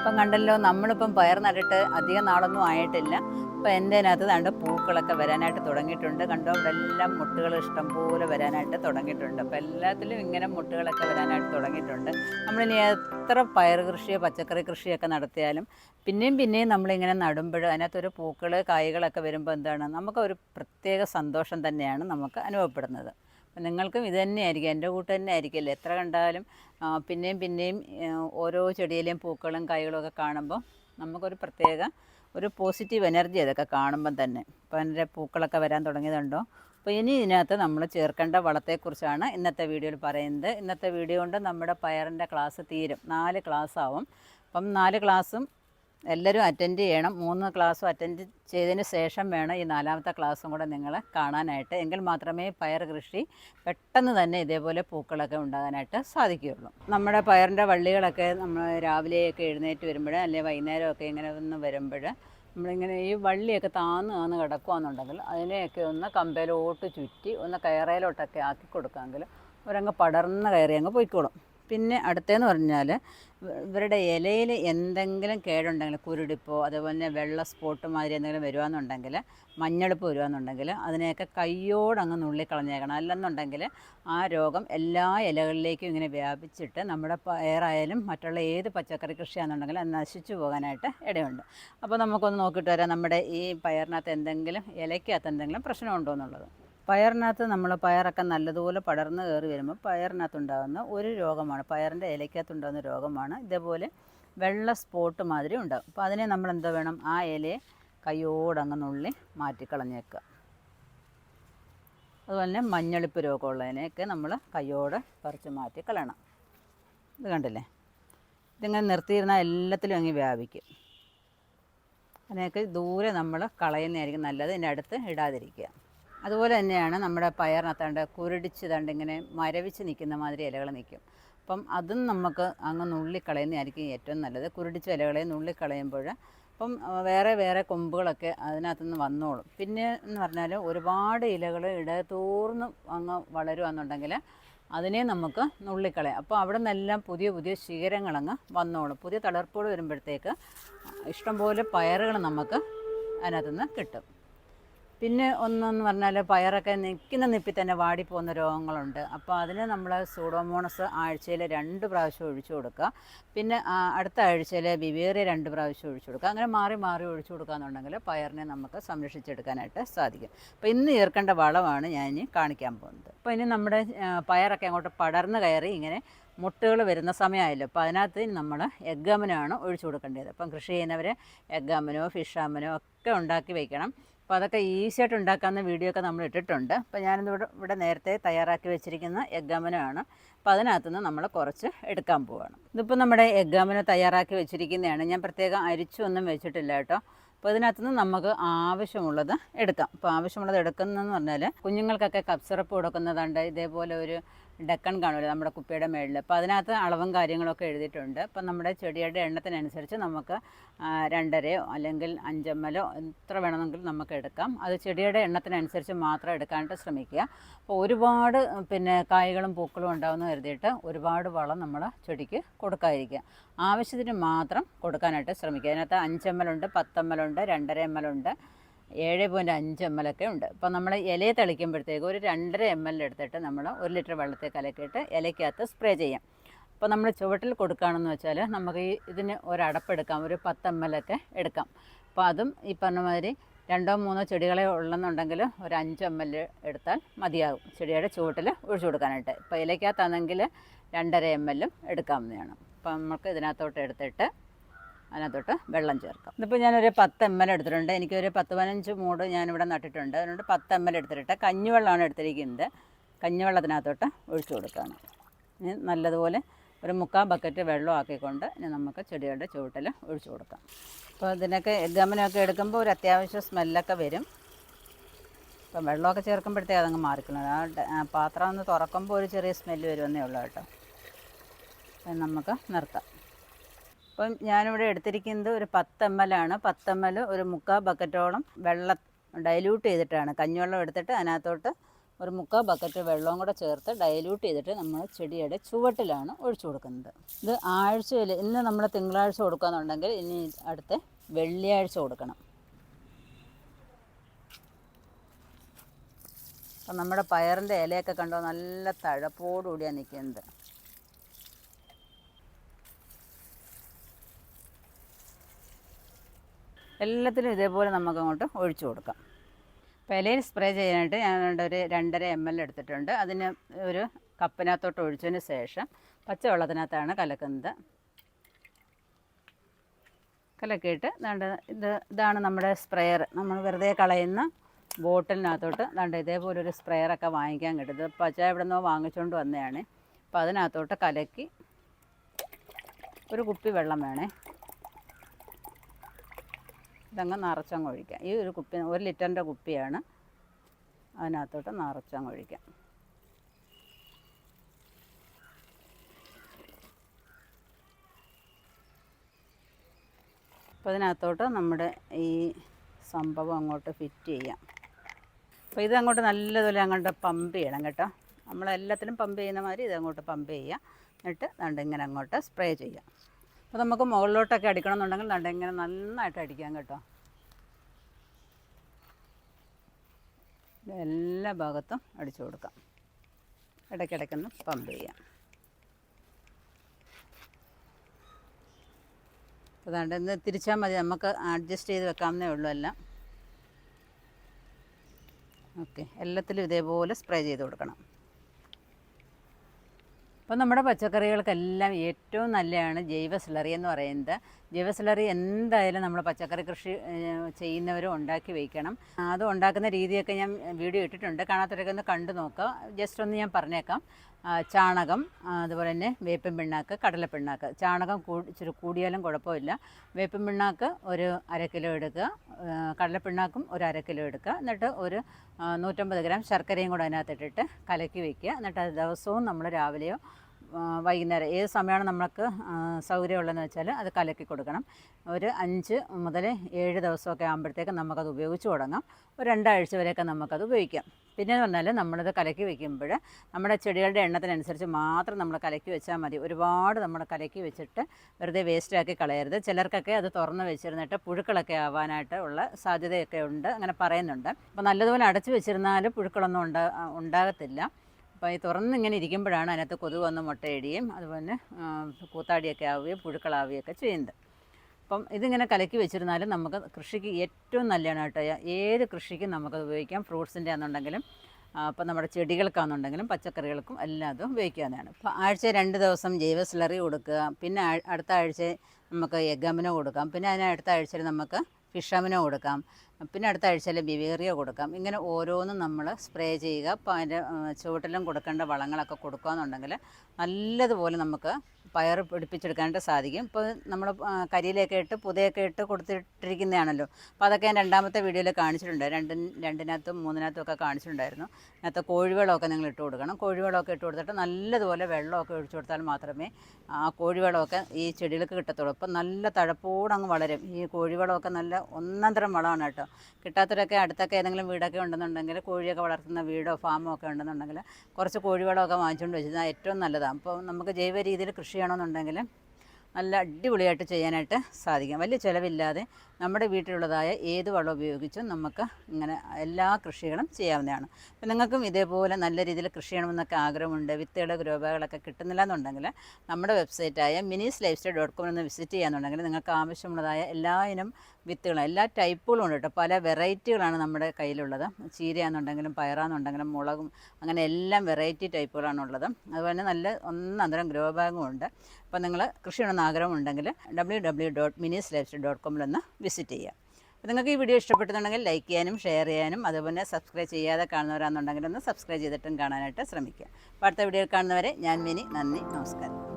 ഇപ്പം കണ്ടല്ലോ നമ്മളിപ്പം പയർ നട്ടിട്ട് അധികം നാളൊന്നും ആയിട്ടില്ല. ഇപ്പം എന്റെ അതിനകത്ത് കണ്ട് പൂക്കളൊക്കെ വരാനായിട്ട് തുടങ്ങിയിട്ടുണ്ട്. കണ്ടോ ഇവിടെ എല്ലാം മുട്ടുകൾ ഇഷ്ടംപോലെ വരാനായിട്ട് തുടങ്ങിയിട്ടുണ്ട്. അപ്പം എല്ലാത്തിലും ഇങ്ങനെ മുട്ടുകളൊക്കെ വരാനായിട്ട് തുടങ്ങിയിട്ടുണ്ട്. നമ്മളിനി എത്ര പയർ കൃഷിയോ പച്ചക്കറി കൃഷിയൊക്കെ നടത്തിയാലും പിന്നെയും പിന്നെയും നമ്മളിങ്ങനെ നടുമ്പോൾ അതിനകത്തൊരു പൂക്കൾ കായ്കളൊക്കെ വരുമ്പോൾ എന്താണ് നമുക്കൊരു പ്രത്യേക സന്തോഷം തന്നെയാണ് നമുക്ക് അനുഭവപ്പെടുന്നത്. നിങ്ങൾക്കും ഇത് തന്നെയായിരിക്കും എന്റെ കൂട്ട് തന്നെ ആയിരിക്കുമല്ലോ എത്ര കണ്ടാലും പിന്നെയും പിന്നെയും ഓരോ ചെടിയിലെയും പൂക്കളും കായ്കളും ഒക്കെ കാണുമ്പോൾ നമുക്കൊരു പ്രത്യേക ഒരു പോസിറ്റീവ് എനർജി അതൊക്കെ കാണുമ്പം തന്നെ. അപ്പോൾ എന്റെ പൂക്കളൊക്കെ വരാൻ തുടങ്ങിയതുണ്ടോ? അപ്പോൾ ഇനി ഇതിനകത്ത് നമ്മൾ ചേർക്കേണ്ട വളത്തെക്കുറിച്ചാണ് ഇന്നത്തെ വീഡിയോയിൽ പറയുന്നത്. ഇന്നത്തെ വീഡിയോ കൊണ്ട് നമ്മുടെ പയറിന്റെ ക്ലാസ് തീരും. നാല് ക്ലാസ് ആവും അപ്പം നാല് ക്ലാസ്സും എല്ലാവരും അറ്റൻഡ് ചെയ്യണം. മൂന്ന് ക്ലാസ്സും അറ്റൻഡ് ചെയ്തതിന് ശേഷം വേണം ഈ നാലാമത്തെ ക്ലാസ്സും കൂടെ നിങ്ങൾ കാണാനായിട്ട്. എങ്കിൽ മാത്രമേ പയർ കൃഷി പെട്ടെന്ന് തന്നെ ഇതേപോലെ പൂക്കളൊക്കെ ഉണ്ടാകാനായിട്ട് സാധിക്കുകയുള്ളൂ. നമ്മുടെ പയറിന്റെ വള്ളികളൊക്കെ നമ്മൾ രാവിലെയൊക്കെ എഴുന്നേറ്റ് വരുമ്പോൾ അല്ലെങ്കിൽ വൈകുന്നേരമൊക്കെ ഇങ്ങനെ ഒന്ന് വരുമ്പോൾ നമ്മളിങ്ങനെ ഈ വള്ളിയൊക്കെ താന്ന് താന്ന് കിടക്കുകയെന്നുണ്ടെങ്കിൽ അതിനെയൊക്കെ ഒന്ന് കമ്പയിലോട്ട് ചുറ്റി ഒന്ന് കയറയിലോട്ടൊക്കെ ആക്കി കൊടുക്കാമെങ്കിൽ ഒരങ്ങ് പടർന്ന് കയറി അങ്ങ് പോയിക്കോളും. പിന്നെ അടുത്തതെന്ന് പറഞ്ഞാൽ ഇവരുടെ ഇലയിൽ എന്തെങ്കിലും കേടുണ്ടെങ്കിൽ കുരുടിപ്പോ അതുപോലെ തന്നെ വെള്ള സ്പോട്ട് മാതിരി എന്തെങ്കിലും വരുവാന്നുണ്ടെങ്കിൽ മഞ്ഞളിപ്പ് വരുവാന്നുണ്ടെങ്കിൽ അതിനെയൊക്കെ കയ്യോടങ്ങ് നുള്ളിക്കളഞ്ഞേക്കണം. അല്ലെന്നുണ്ടെങ്കിൽ ആ രോഗം എല്ലാ ഇലകളിലേക്കും ഇങ്ങനെ വ്യാപിച്ചിട്ട് നമ്മുടെ പയറായാലും മറ്റുള്ള ഏത് പച്ചക്കറി കൃഷിയാണെന്നുണ്ടെങ്കിലും അത് നശിച്ചു പോകാനായിട്ട് ഇടയുണ്ട്. അപ്പോൾ നമുക്കൊന്ന് നോക്കിയിട്ട് വരാം നമ്മുടെ ഈ പയറിനകത്ത് എന്തെങ്കിലും ഇലയ്ക്കകത്ത് എന്തെങ്കിലും പ്രശ്നമുണ്ടോ എന്നുള്ളത്. പയറിനകത്ത് നമ്മൾ പയറൊക്കെ നല്ലതുപോലെ പടർന്ന് കയറി വരുമ്പോൾ പയറിനകത്തുണ്ടാകുന്ന ഒരു രോഗമാണ്. പയറിന്റെ ഇലയ്ക്കകത്തുണ്ടാകുന്ന രോഗമാണ്. ഇതേപോലെ വെള്ള സ്പോട്ട് മാതിരി ഉണ്ടാകും. അപ്പോൾ അതിനെ നമ്മൾ എന്താ വേണം? ആ ഇലയെ കയ്യോടങ്ങ് നുള്ളി മാറ്റിക്കളഞ്ഞേക്കുക. അതുപോലെ തന്നെ മഞ്ഞളിപ്പ് രോഗമുള്ളതിനെയൊക്കെ നമ്മൾ കയ്യോടെ പറിച്ച് മാറ്റി കളയണം ഇത് കണ്ടില്ലേ? ഇതിങ്ങനെ നിർത്തിയിരുന്നാൽ എല്ലാത്തിലും അങ്ങ് വ്യാപിക്കും. അതിനെയൊക്കെ ദൂരെ നമ്മൾ കളയുന്നതായിരിക്കും നല്ലത്. ഇതിന്റെ അടുത്ത് ഇടാതിരിക്കുക. അതുപോലെ തന്നെയാണ് നമ്മുടെ പയറിനകത്താണ്ട് കുരുടിച്ച് തണ്ട് ഇങ്ങനെ മരവിച്ച് നിൽക്കുന്ന മാതിരി ഇലകൾ നിൽക്കും. അപ്പം അതും നമുക്ക് അങ്ങ് നുള്ളിക്കളയുന്നതായിരിക്കും ഏറ്റവും നല്ലത്. കുരുടിച്ച ഇലകളെ നുള്ളിക്കളയുമ്പോൾ അപ്പം വേറെ വേറെ കൊമ്പുകളൊക്കെ അതിനകത്തുനിന്ന് വന്നോളും. പിന്നെ എന്ന് പറഞ്ഞാൽ ഒരുപാട് ഇലകൾ ഇടതൂർന്ന് അങ്ങ് വളരുകയെന്നുണ്ടെങ്കിൽ അതിനെ നമുക്ക് നുള്ളിക്കളയാം. അപ്പോൾ അവിടെ നിന്നെല്ലാം പുതിയ പുതിയ ശിഖരങ്ങളങ്ങ് വന്നോളും. പുതിയ തളർപ്പുകൾ വരുമ്പോഴത്തേക്ക് ഇഷ്ടംപോലെ പയറുകൾ നമുക്ക് അതിനകത്തുനിന്ന് കിട്ടും. പിന്നെ ഒന്നെന്ന് പറഞ്ഞാൽ പയറൊക്കെ നിൽക്കുന്ന നിപ്പിൽ തന്നെ വാടിപ്പോകുന്ന രോഗങ്ങളുണ്ട്. അപ്പോൾ അതിന് നമ്മൾ സൂഡോമോണസ് ആഴ്ചയിൽ രണ്ട് പ്രാവശ്യം ഒഴിച്ചു കൊടുക്കുക. പിന്നെ അടുത്ത ആഴ്ചയിൽ ബിവേറിയ രണ്ട് പ്രാവശ്യം ഒഴിച്ചു കൊടുക്കുക. അങ്ങനെ മാറി മാറി ഒഴിച്ചു കൊടുക്കുകയെന്നുണ്ടെങ്കിൽ പയറിനെ നമുക്ക് സംരക്ഷിച്ചെടുക്കാനായിട്ട് സാധിക്കും. അപ്പോൾ ഇന്ന് ചേർക്കേണ്ട വളമാണ് ഞാൻ ഇനി കാണിക്കാൻ പോകുന്നത്. അപ്പോൾ ഇനി നമ്മുടെ പയറൊക്കെ അങ്ങോട്ട് പടർന്ന് കയറി ഇങ്ങനെ മുട്ടുകൾ വരുന്ന സമയമായല്ലോ. അപ്പോൾ അതിനകത്ത് നമ്മൾ എഗ്ഗാമനാണ് ഒഴിച്ചു കൊടുക്കേണ്ടത്. അപ്പം കൃഷി ചെയ്യുന്നവർ എഗ്ഗാമനോ ഫിഷാമനോ ഒക്കെ ഉണ്ടാക്കി വെക്കണം. അപ്പോൾ അതൊക്കെ ഈസി ആയിട്ട് ഉണ്ടാക്കാവുന്ന വീഡിയോ ഒക്കെ നമ്മൾ ഇട്ടിട്ടുണ്ട്. അപ്പോൾ ഞാനിവിടെ ഇവിടെ നേരത്തെ തയ്യാറാക്കി വെച്ചിരിക്കുന്ന എഗ്ഗാമനമാണ് അപ്പോൾ അതിനകത്തുനിന്ന് നമ്മൾ കുറച്ച് എടുക്കാൻ പോവുകയാണ് ഇതിപ്പോൾ നമ്മുടെ എഗ്ഗാമന തയ്യാറാക്കി വെച്ചിരിക്കുന്നതാണ്. ഞാൻ പ്രത്യേകം അരിച്ചൊന്നും വെച്ചിട്ടില്ല കേട്ടോ. അപ്പോൾ ഇതിനകത്തുനിന്ന് നമുക്ക് ആവശ്യമുള്ളത് എടുക്കാം. അപ്പോൾ ആവശ്യമുള്ളത് എടുക്കുന്നതെന്ന് പറഞ്ഞാൽ കുഞ്ഞുങ്ങൾക്കൊക്കെ കപ്പ് കൊടുക്കുന്നതുണ്ട്. ഇതേപോലെ ഒരു ഡക്കൺ കാണുമല്ലോ നമ്മുടെ കുപ്പിയുടെ മേളിൽ അപ്പോൾ അതിനകത്ത് അളവും കാര്യങ്ങളൊക്കെ എഴുതിയിട്ടുണ്ട്. അപ്പം നമ്മുടെ ചെടിയുടെ എണ്ണത്തിനനുസരിച്ച് നമുക്ക് രണ്ടരയോ അല്ലെങ്കിൽ അഞ്ചമ്മലോ എത്ര വേണമെങ്കിലും നമുക്ക് എടുക്കാം. അത് ചെടിയുടെ എണ്ണത്തിനനുസരിച്ച് മാത്രം എടുക്കാനായിട്ട് ശ്രമിക്കുക. അപ്പോൾ ഒരുപാട് പിന്നെ കായ്കളും പൂക്കളും ഉണ്ടാകുമെന്ന് കരുതിയിട്ട് ഒരുപാട് വളം നമ്മൾ ചെടിക്ക് കൊടുക്കാതിരിക്കുക. ആവശ്യത്തിന് മാത്രം കൊടുക്കാനായിട്ട് ശ്രമിക്കുക. അതിനകത്ത് അഞ്ചമ്മലുണ്ട് പത്തമ്മലുണ്ട് രണ്ടര എമ്മലുണ്ട് ഏഴ് പോയിന്റ് അഞ്ച് എം എൽ ഒക്കെ ഉണ്ട്. അപ്പോൾ നമ്മൾ ഇലയെ തളിക്കുമ്പോഴത്തേക്ക് ഒരു രണ്ടര എം എൽ എടുത്തിട്ട് നമ്മൾ ഒരു ലിറ്റർ വെള്ളത്തിൽ കലക്കിയിട്ട് ഇലയ്ക്കകത്ത് സ്പ്രേ ചെയ്യാം. അപ്പോൾ നമ്മൾ ചുവട്ടിൽ കൊടുക്കുകയാണെന്ന് വെച്ചാൽ നമുക്ക് ഈ ഇതിന് ഒരടപ്പെടുക്കാം ഒരു പത്ത് എം എൽ ഒക്കെ എടുക്കാം. അപ്പോൾ അതും ഈ പറഞ്ഞ മാതിരി രണ്ടോ മൂന്നോ ചെടികളെ ഉള്ളെന്നുണ്ടെങ്കിൽ ഒരു അഞ്ച് എം എൽ എടുത്താൽ മതിയാകും. ചെടിയുടെ ചുവട്ടിൽ ഒഴിച്ചു കൊടുക്കാനായിട്ട്. ഇപ്പോൾ ഇലയ്ക്കകത്താണെങ്കിൽ രണ്ടര എം എല്ലും എടുക്കാവുന്നതാണ്. അപ്പോൾ നമുക്ക് ഇതിനകത്തോട്ട് എടുത്തിട്ട് അതിനകത്തോട്ട് വെള്ളം ചേർക്കാം. ഇതിപ്പോൾ ഞാനൊരു പത്ത് എം എൽ എടുത്തിട്ടുണ്ട്. എനിക്കൊരു പത്ത് പതിനഞ്ച് മൂട് ഞാനിവിടെ നട്ടിട്ടുണ്ട്. അതുകൊണ്ട് പത്ത് എം എൽ എടുത്തിട്ട് കഞ്ഞിവെള്ളമാണ് എടുത്തിരിക്കുന്നത്. കഞ്ഞിവെള്ളത്തിനകത്തോട്ട് ഒഴിച്ചു കൊടുക്കുകയാണ് ഇനി നല്ലതുപോലെ ഒരു മുക്കാൽ ബക്കറ്റ് വെള്ളം ആക്കിക്കൊണ്ട് ഇനി നമുക്ക് ചെടികളുടെ ചുവട്ടിൽ ഒഴിച്ചു കൊടുക്കാം. അപ്പോൾ ഇതിനൊക്കെ ഗമനമൊക്കെ എടുക്കുമ്പോൾ ഒരു അത്യാവശ്യം സ്മെല്ലൊക്കെ വരും. അപ്പം വെള്ളമൊക്കെ ചേർക്കുമ്പോഴത്തേക്ക് അതങ്ങ് മാറിക്കുന്നത് ആ പാത്രം ഒന്ന് തുറക്കുമ്പോൾ ഒരു ചെറിയ സ്മെല്ല് വരുമെന്നേ ഉള്ളൂ കേട്ടോ. നമുക്ക് നിർത്താം. അപ്പം ഞാനിവിടെ എടുത്തിരിക്കുന്നത് ഒരു പത്ത് എം എൽ ആണ് പത്ത് എം എൽ ഒരു മുക്കാൽ ബക്കറ്റോളം വെള്ളം ഡൈല്യൂട്ട് ചെയ്തിട്ടാണ്. കഞ്ഞിവെള്ളം എടുത്തിട്ട് അതിനകത്തോട്ട് ഒരു മുക്കാൽ ബക്കറ്റ് വെള്ളവും കൂടെ ചേർത്ത് ഡൈല്യൂട്ട് ചെയ്തിട്ട് നമ്മൾ ചെടിയുടെ ചുവട്ടിലാണ് ഒഴിച്ചു കൊടുക്കുന്നത്. ഇത് ആഴ്ചയിൽ ഇന്ന് നമ്മൾ തിങ്കളാഴ്ച കൊടുക്കുകയെന്നുണ്ടെങ്കിൽ ഇനി അടുത്ത വെള്ളിയാഴ്ച കൊടുക്കണം. അപ്പം നമ്മുടെ പയറിന്റെ ഇലയൊക്കെ കണ്ടോ? നല്ല തഴപ്പോടുകൂടിയാണ് നിൽക്കുന്നത്. എല്ലാത്തിലും ഇതേപോലെ നമുക്ക് അങ്ങോട്ട് ഒഴിച്ചു കൊടുക്കാം. ഇലയിൽ സ്പ്രേ ചെയ്യാനായിട്ട് ഞാൻ ഒരു രണ്ടര എം എൽ എടുത്തിട്ടുണ്ട്. അതിന് ഒരു കപ്പിനകത്തോട്ട് ഒഴിച്ചതിന് ശേഷം പച്ചവെള്ളത്തിനകത്താണ് കലക്കുന്നത്. കലക്കിയിട്ട് ദാണ്ട് ഇത് ഇതാണ് നമ്മുടെ സ്പ്രെയർ. നമ്മൾ വെറുതെ കളയുന്ന ബോട്ടിലിനകത്തോട്ട് ദാണ്ട് ഇതേപോലൊരു സ്പ്രെയറൊക്കെ വാങ്ങിക്കാൻ കിട്ടും. പച്ച എവിടെ നിന്നോ വാങ്ങിച്ചുകൊണ്ട് വന്നതാണ്. അപ്പോൾ അതിനകത്തോട്ട് കലക്കി ഒരു കുപ്പി വെള്ളം വേണേ. ഇതങ്ങ് നിറച്ചങ്ങ് ഒഴിക്കാം ഈ ഒരു കുപ്പി ഒരു ലിറ്ററിന്റെ കുപ്പിയാണ് അതിനകത്തോട്ട് നിറച്ചങ്ങ് ഒഴിക്കാം അപ്പോൾ ഇതിനകത്തോട്ട് നമ്മുടെ ഈ സംഭവം അങ്ങോട്ട് ഫിറ്റ് ചെയ്യാം. അപ്പോൾ ഇത് അങ്ങോട്ട് നല്ലതുപോലെ അങ്ങോട്ട് പമ്പ് ചെയ്യണം കേട്ടോ. നമ്മളെല്ലാത്തിലും പമ്പ് ചെയ്യുന്ന മാതിരി ഇത് അങ്ങോട്ട് പമ്പ് ചെയ്യുക. എന്നിട്ട് ദണ്ട് ഇങ്ങനെ അങ്ങോട്ട് സ്പ്രേ ചെയ്യാം. അപ്പോൾ നമുക്ക് മുകളിലോട്ടൊക്കെ അടിക്കണം എന്നുണ്ടെങ്കിൽ ദണ്ട് ഇങ്ങനെ നന്നായിട്ട് അടിക്കാം കേട്ടോ. എല്ലാ ഭാഗത്തും അടിച്ചു കൊടുക്കാം. ഇടയ്ക്കിടയ്ക്കൊന്ന് പമ്പ് ചെയ്യാം. അതാണ്ട് ഇന്ന് തിരിച്ചാൽ മതി. നമുക്ക് അഡ്ജസ്റ്റ് ചെയ്ത് വെക്കാവുന്നേ ഉള്ളൂ എല്ലാം. ഓക്കെ. എല്ലാത്തിലും ഇതേപോലെ സ്പ്രേ ചെയ്ത് കൊടുക്കണം. അപ്പോൾ നമ്മുടെ പച്ചക്കറികൾക്കെല്ലാം ഏറ്റവും നല്ലതാണ് ജൈവ സ്ലറി എന്ന് പറയുന്നത്. ജൈവ സ്ലറി എന്തായാലും നമ്മൾ പച്ചക്കറി കൃഷി ചെയ്യുന്നവരും ഉണ്ടാക്കി വയ്ക്കണം അത് ഉണ്ടാക്കുന്ന രീതിയൊക്കെ ഞാൻ വീഡിയോ ഇട്ടിട്ടുണ്ട്. കാണാത്തവരൊക്കെ ഒന്ന് കണ്ടു നോക്കുക ജസ്റ്റ് ഒന്ന് ഞാൻ പറഞ്ഞേക്കാം. ചാണകം അതുപോലെ തന്നെ വേപ്പിൻ പിണ്ണാക്ക് കടല പിണ്ണാക്ക്. ചാണകം കൂടി ഇച്ചിരി കൂടിയാലും കുഴപ്പമില്ല. വേപ്പിൻ പിണ്ണാക്ക് ഒരു അര കിലോ എടുക്കുക. കടല പിണ്ണാക്കും ഒരു അര കിലോ എടുക്കുക. എന്നിട്ട് ഒരു നൂറ്റമ്പത് ഗ്രാം ശർക്കരയും കൂടെ അതിനകത്തിട്ടിട്ട് കലക്കി വയ്ക്കുക എന്നിട്ട് അത് ദിവസവും നമ്മൾ രാവിലെയോ വൈകുന്നേരം ഏത് സമയമാണ് നമുക്ക് സൗകര്യമുള്ളതെന്ന് വെച്ചാൽ അത് കലക്കി കൊടുക്കണം. ഒരു അഞ്ച് മുതൽ ഏഴ് ദിവസമൊക്കെ ആകുമ്പോഴത്തേക്ക് നമുക്കത് ഉപയോഗിച്ച് തുടങ്ങാം. ഒരു രണ്ടാഴ്ച വരെയൊക്കെ നമുക്കത് ഉപയോഗിക്കാം. പിന്നെ എന്ന് പറഞ്ഞാൽ നമ്മളിത് കലക്കി വെക്കുമ്പോൾ നമ്മുടെ ചെടികളുടെ എണ്ണത്തിനനുസരിച്ച് മാത്രം നമ്മൾ കലക്കി വെച്ചാൽ മതി. ഒരുപാട് നമ്മൾ കലക്കി വെച്ചിട്ട് വെറുതെ വേസ്റ്റാക്കി കളയരുത്. ചിലർക്കൊക്കെ അത് തുറന്ന് വെച്ചിരുന്നിട്ട് പുഴുക്കളൊക്കെ ആവാനായിട്ട് ഉള്ള സാധ്യതയൊക്കെ ഉണ്ട്. അങ്ങനെ പറയുന്നുണ്ട്. അപ്പോൾ നല്ലതുപോലെ അടച്ചു വെച്ചിരുന്നാൽ പുഴുക്കളൊന്നും ഉണ്ടാ ഉണ്ടാകത്തില്ല. അപ്പോൾ ഈ തുറന്ന് ഇങ്ങനെ ഇരിക്കുമ്പോഴാണ് അതിനകത്ത് കൊതുക് വന്ന് മുട്ടയിടുകയും അതുപോലെ കൂത്താടിയൊക്കെ ആവുകയും പുഴുക്കളാവുകയൊക്കെ ചെയ്യുന്നത്. അപ്പം ഇതിങ്ങനെ കലക്കി വെച്ചിരുന്നാലും നമുക്ക് കൃഷിക്ക് ഏറ്റവും നല്ലതാണ് കേട്ടോ. ഏത് കൃഷിക്കും നമുക്കത് ഉപയോഗിക്കാം? ഫ്രൂട്ട്സിന്റെ ആണെന്നുണ്ടെങ്കിലും അപ്പം നമ്മുടെ ചെടികൾക്കാണെന്നുണ്ടെങ്കിലും പച്ചക്കറികൾക്കും എല്ലാം അതും ഉപയോഗിക്കാവുന്നതാണ്. അപ്പോൾ ആഴ്ച രണ്ട് ദിവസം ജൈവ സ്ലറി കൊടുക്കുക പിന്നെ അടുത്ത ആഴ്ച നമുക്ക് എഗമിനോ കൊടുക്കാം പിന്നെ അതിന് അടുത്ത ആഴ്ചയിൽ നമുക്ക് ഫിഷമിനോ കൊടുക്കാം പിന്നെ അടുത്ത ആഴ്ചയിൽ ബിവേറിയോ കൊടുക്കാം. ഇങ്ങനെ ഓരോന്നും നമ്മൾ സ്പ്രേ ചെയ്യുക അതിന്റെ ചുവട്ടിലും കൊടുക്കേണ്ട വളങ്ങളൊക്കെ കൊടുക്കുകയെന്നുണ്ടെങ്കിൽ നല്ലതുപോലെ നമുക്ക് പയർ പിടിപ്പിച്ചെടുക്കാനായിട്ട് സാധിക്കും. ഇപ്പോൾ നമ്മൾ കരിയിലൊക്കെ ഇട്ട് പുതയൊക്കെ ഇട്ട് കൊടുത്തിട്ടിരിക്കുന്നതാണല്ലോ. അപ്പോൾ അതൊക്കെ ഞാൻ രണ്ടാമത്തെ വീഡിയോയിൽ കാണിച്ചിട്ടുണ്ട്. രണ്ട് രണ്ടിനകത്തും മൂന്നിനകത്തും ഒക്കെ കാണിച്ചിട്ടുണ്ടായിരുന്നു. അതിനകത്ത് കോഴിവെള്ളമൊക്കെ നിങ്ങൾ ഇട്ട് കൊടുക്കണം. കോഴിവെള്ളമൊക്കെ ഇട്ട് കൊടുത്തിട്ട് നല്ലതുപോലെ വെള്ളമൊക്കെ ഒഴിച്ചു കൊടുത്താൽ മാത്രമേ ആ കോഴിവെള്ളമൊക്കെ ഈ ചെടികൾക്ക് കിട്ടത്തുള്ളൂ. അപ്പം നല്ല തഴപ്പോടങ്ങ് വളരും. ഈ കോഴിവെള്ളമൊക്കെ നല്ല ഒന്നാം തരം വളമാണ് കേട്ടോ. കിട്ടാത്തവരൊക്കെ അടുത്തൊക്കെ ഏതെങ്കിലും വീടൊക്കെ ഉണ്ടെന്നുണ്ടെങ്കിൽ കോഴിയൊക്കെ വളർത്തുന്ന വീടോ ഫാമോ ഒക്കെ ഉണ്ടെന്നുണ്ടെങ്കിൽ കുറച്ച് കോഴിവളമൊക്കെ വാങ്ങിച്ചുകൊണ്ട് വെച്ചാൽ ഏറ്റവും നല്ലതാണ് അപ്പോൾ നമുക്ക് ജൈവ രീതിയിൽ കൃഷി ചെയ്യണമെന്നുണ്ടെങ്കിൽ നല്ല അടിപൊളിയായിട്ട് ചെയ്യാനായിട്ട് സാധിക്കും. വലിയ ചിലവില്ലാതെ നമ്മുടെ വീട്ടിലുള്ളതായ ഏത് വളം ഉപയോഗിച്ചും നമുക്ക് ഇങ്ങനെ എല്ലാ കൃഷികളും ചെയ്യാവുന്നതാണ്. അപ്പം നിങ്ങൾക്കും ഇതേപോലെ നല്ല രീതിയിൽ കൃഷി ചെയ്യണമെന്നൊക്കെ ആഗ്രഹമുണ്ട് വിത്തുകൾ ഗ്രോബാഗുകളൊക്കെ കിട്ടുന്നില്ല എന്നുണ്ടെങ്കിൽ നമ്മുടെ വെബ്സൈറ്റായ Minis lifestyle dot com എന്ന് വിസിറ്റ് ചെയ്യാന്നുണ്ടെങ്കിൽ നിങ്ങൾക്ക് ആവശ്യമുള്ളതായ എല്ലാ ഇനം വിത്തുകളും എല്ലാ ടൈപ്പുകളും ഉണ്ട് കേട്ടോ. പല വെറൈറ്റികളാണ് നമ്മുടെ കയ്യിലുള്ളത്. ചീരയാണെന്നുണ്ടെങ്കിലും പയറാണെന്നുണ്ടെങ്കിലും മുളകും അങ്ങനെ എല്ലാം വെറൈറ്റി ടൈപ്പുകളാണുള്ളത് അതുപോലെ തന്നെ നല്ല ഒന്നന്തരം ഗ്രോ ബാഗും ഉണ്ട്. അപ്പോൾ നിങ്ങൾ കൃഷി ചെയ്യണമെന്ന് ആഗ്രഹമുണ്ടെങ്കിൽ W W dot mini life dot കോമിലൊന്ന് visit ചെയ്യുക. അപ്പോൾ നിങ്ങൾക്ക് ഈ വീഡിയോ ഇഷ്ടപ്പെട്ടുന്നുണ്ടെങ്കിൽ ലൈക്ക് ചെയ്യാനും ഷെയർ ചെയ്യാനും അതുപോലെ സബ്സ്ക്രൈബ് ചെയ്യാതെ കാണുന്നവരാണെന്നുണ്ടെങ്കിൽ ഒന്ന് സബ്സ്ക്രൈബ് ചെയ്തിട്ടും കാണാനായിട്ട് ശ്രമിക്കുക. അപ്പോൾ അടുത്ത വീഡിയോയിൽ കാണുന്നവരെ ഞാൻ മിനി നന്ദി നമസ്കാരം.